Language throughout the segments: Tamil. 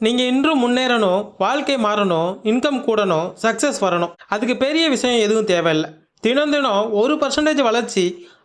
நீங்கள் இன்றும் முன்னேறணும் வாழ்க்கை மாறணும் இன்கம் கூடணும் சக்ஸஸ் வரணும். அதுக்கு பெரிய விஷயம் எதுவும் தேவையில்லை. தினம் தினம் ஒரு பர்சன்டேஜ் வளர்ச்சி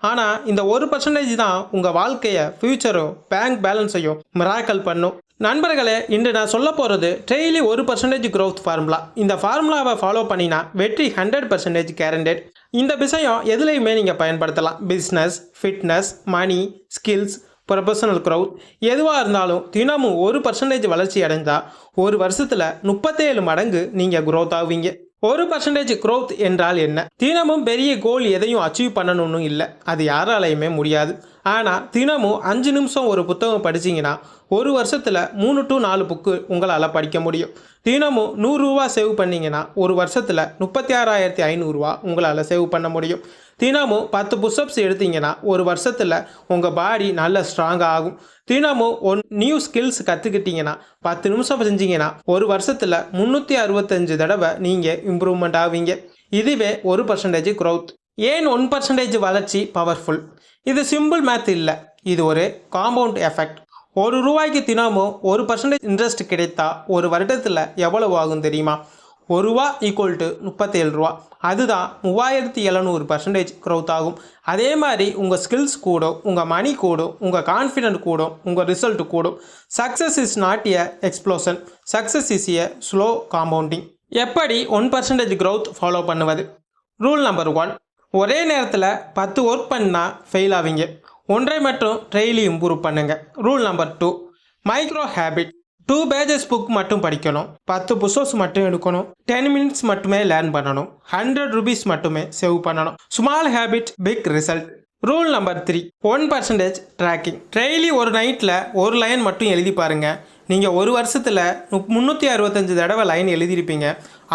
ஆனால் இந்த ஒரு பர்சன்டேஜ் தான் உங்கள் வாழ்க்கையை ஃப்யூச்சரும் பேங்க் பேலன்ஸையும் மிராக்கல் பண்ணும். நண்பர்களே இன்று நான் சொல்ல போகிறது டெய்லி ஒரு பர்சன்டேஜ் க்ரோத் ஃபார்முலா இந்த ஃபார்முலாவை ஃபாலோ பண்ணினா வெற்றி ஹண்ட்ரட் பர்சன்டேஜ் கேரண்டட் இந்த விஷயம் எதுலேயுமே நீங்கள் பயன்படுத்தலாம். Business fitness money skills professional growth எதுவாக இருந்தாலும் தினமும் ஒரு பர்சன்டேஜ் வளர்ச்சி அடைந்தால் ஒரு வருஷத்தில் முப்பத்தேழு மடங்கு நீங்கள் க்ரோத் ஆவீங்க. ஒரு பர்சன்டேஜ் க்ரோத் என்றால் என்ன? தினமும் பெரிய கோல் எதையும் அச்சீவ் பண்ணணும்னு இல்லை. அது யாராலையுமே முடியாது. ஆனால் தினமும் அஞ்சு நிமிஷம் ஒரு புத்தகம் படிச்சீங்கன்னா ஒரு வருஷத்தில் மூணு டு நாலு புக்கு உங்களால் படிக்க முடியும். தினமும் நூறுரூவா சேவ் பண்ணிங்கன்னா ஒரு வருஷத்தில் முப்பத்தி ஆறாயிரத்தி ஐநூறுரூவா உங்களால் சேவ் பண்ண முடியும். தினமும் பத்து புஷ்அப்ஸ் எடுத்தீங்கன்னா ஒரு வருஷத்தில் உங்கள் பாடி நல்ல ஸ்ட்ராங்காக ஆகும். தினமும் ஒன் நியூ ஸ்கில்ஸ் கற்றுக்கிட்டீங்கன்னா பத்து நிமிஷம் செஞ்சீங்கன்னா ஒரு வருஷத்தில் முந்நூற்றி அறுபத்தஞ்சு தடவை நீங்கள் இம்ப்ரூவ்மெண்ட் ஆவீங்க. இதுவே ஒரு பர்சன்டேஜ் க்ரௌத் ஏன் ஒன் பர்சன்டேஜ் வளர்ச்சி பவர்ஃபுல் இது சிம்பிள் மேத் இல்லை. இது ஒரு காம்பவுண்ட் எஃபெக்ட் ஒரு ரூபாய்க்கு தினமும் ஒரு பர்சன்டேஜ் இன்ட்ரெஸ்ட் கிடைத்தா ஒரு வருடத்தில் எவ்வளவு ஆகும் தெரியுமா? ஒரு ரூபா ஈக்குவல் டு முப்பத்தேழு ரூபா. அதுதான் மூவாயிரத்தி எழுநூறு பர்சன்டேஜ் க்ரௌத் ஆகும். அதே மாதிரி உங்கள் ஸ்கில்ஸ் கூடும் உங்கள் மணி கூடும் உங்கள் கான்ஃபிடென்ட் கூடும் உங்கள் ரிசல்ட் கூடும். Success is not a explosion success is a slow compounding எப்படி ஒன் பர்சன்டேஜ் க்ரௌத் ஃபாலோ பண்ணுவது? ரூல் நம்பர் ஒன் ஒரே நேரத்தில் பத்து ஒர்க் பண்ணால் ஃபெயில் ஆவீங்க. ஒன்றை மட்டும் டெய்லி இம்ப்ரூவ் பண்ணுங்கள் rule number two micro habit two pages book மட்டும் படிக்கணும். பத்து புஷஸ் மட்டும் எடுக்கணும். டென் மினிட்ஸ் மட்டுமே லேர்ன் பண்ணணும். ஹண்ட்ரட் ருபீஸ் மட்டுமே சேவ் பண்ணணும். Small habit big result rule number three one percentage tracking daily ஒரு நைட்டில் ஒரு லைன் மட்டும் எழுதி பாருங்கள் நீங்கள் ஒரு வருஷத்தில் முந்நூற்றி அறுபத்தஞ்சு தடவை லைன் எழுதியிருப்பீங்க.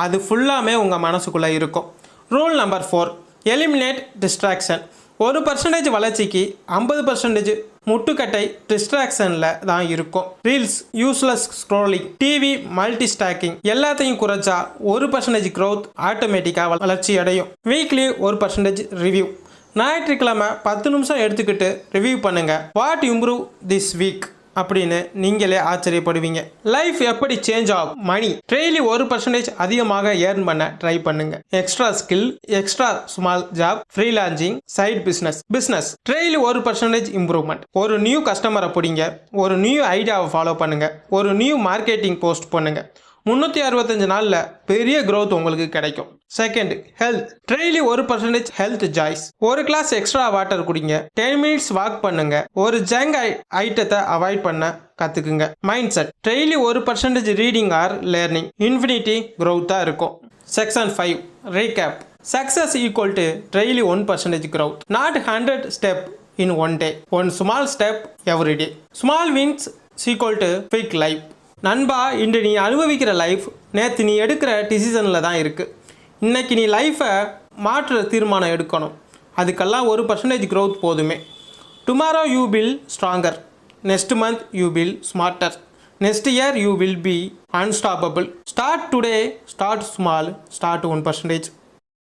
அது ஃபுல்லாமே உங்கள் மனசுக்குள்ளே இருக்கும். Rule number four eliminate distraction ஒரு பர்சன்டேஜ் வளர்ச்சிக்கு ஐம்பது பர்சன்டேஜ் முட்டுக்கட்டை டிஸ்ட்ராக்ஷனில் தான் இருக்கும். Reels useless scrolling TV multi stacking எல்லாத்தையும் குறைச்சா ஒரு பர்சன்டேஜ் க்ரோத் ஆட்டோமேட்டிக்காக வளர்ச்சி அடையும் வீக்லி ஒரு பர்சன்டேஜ் ரிவ்யூ ஞாயிற்றுக்கிழமை பத்து நிமிஷம் எடுத்துக்கிட்டு ரிவ்யூ பண்ணுங்கள் வாட் இம்ப்ரூவ் திஸ் வீக் அப்படின்னு நீங்களே ஆச்சரியப்படுவீங்க. லைஃப் எப்படி சேஞ்ச் ஆகும்? மணி. டெய்லி ஒரு பர்சன்டேஜ் அதிகமாக ஏர்ன் பண்ண ட்ரை பண்ணுங்க. Extra skill extra small job freelancing side business business daily ஒரு பர்சன்டேஜ் இம்ப்ரூவ்மெண்ட் ஒரு நியூ கஸ்டமரை பிடிங்க. ஒரு நியூ ஐடியாவை ஃபாலோ பண்ணுங்க. ஒரு நியூ மார்க்கெட்டிங் போஸ்ட் பண்ணுங்க. முந்நூற்றி அறுபத்தஞ்சு நாளில் பெரிய க்ரோத் உங்களுக்கு கிடைக்கும். செகண்ட் ஹெல்த் டெய்லி ஒரு பர்சன்டேஜ் ஹெல்த் ஜாய்ஸ் ஒரு கிளாஸ் எக்ஸ்ட்ரா வாட்டர் குடிங்க. டென் மினிட்ஸ் வாக் பண்ணுங்க. ஒரு ஜங்க் ஐட்டத்தை அவாய்ட் பண்ண கற்றுக்குங்க மைண்ட் செட் டெய்லி ஒரு percentage reading or learning infinity க்ரோத்தாக இருக்கும். Section five recap success equal to daily one percentage growth not hundred step in one day one small step every day small wins equal to big life நண்பா இன்று நீ அனுபவிக்கிற லைஃப் நேற்று நீ எடுக்கிற டிசிஷனில் தான் இருக்குது இன்றைக்கி நீ லைஃப்பை மாற்ற தீர்மானம் எடுக்கணும். அதுக்கெல்லாம் ஒரு பர்சன்டேஜ் க்ரோத் போதுமே. Tomorrow you will stronger next month you will smarter next year you will be unstoppable start today start small start one percentage